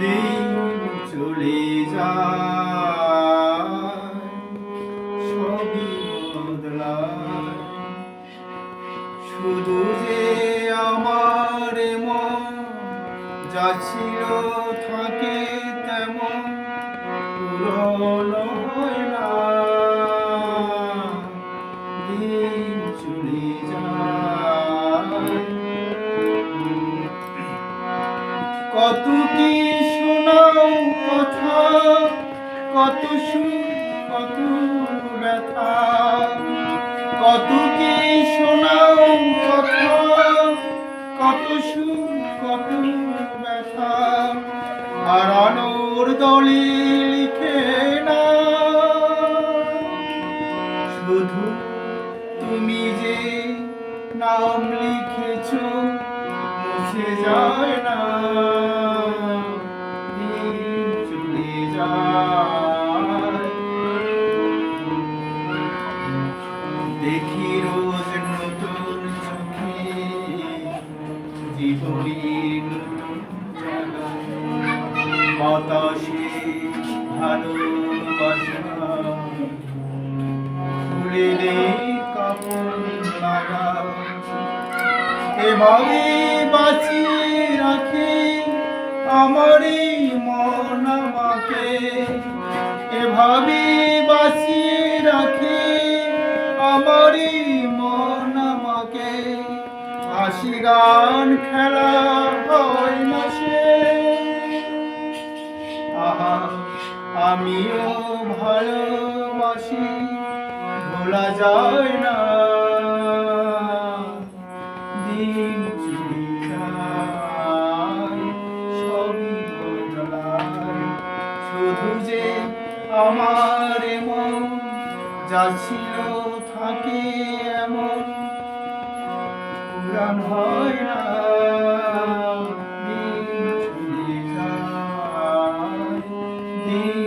দিন চলে যায় সবই বদলায় শুধু যে আমার মন যা ছিল থাকে তেমন হয় না দিন চলে যায় কত কি কথা কত কত ব্যথা কথা কত কত ব্যথা দলে লিখে না শুধু তুমি যে নাম লিখেছো যায় না দেখি রোজ নতুন চোখে জীবনের বাতাসে ভালোবাসা। খুলে দে কাপড় লাগা এভাবে বাঁচিয়ে রাখে আমারই মন আমাকে। এভাবে বাঁচিয়ে রাখে আমারই মন আমাকে হাসি গান খেলা হয় মাসে। আহা, আমিও ভালোবাসি, ভোলা যায় না। আমার মন যা ছিল থাকে এমন। পুরাণ হয় না দিন দিন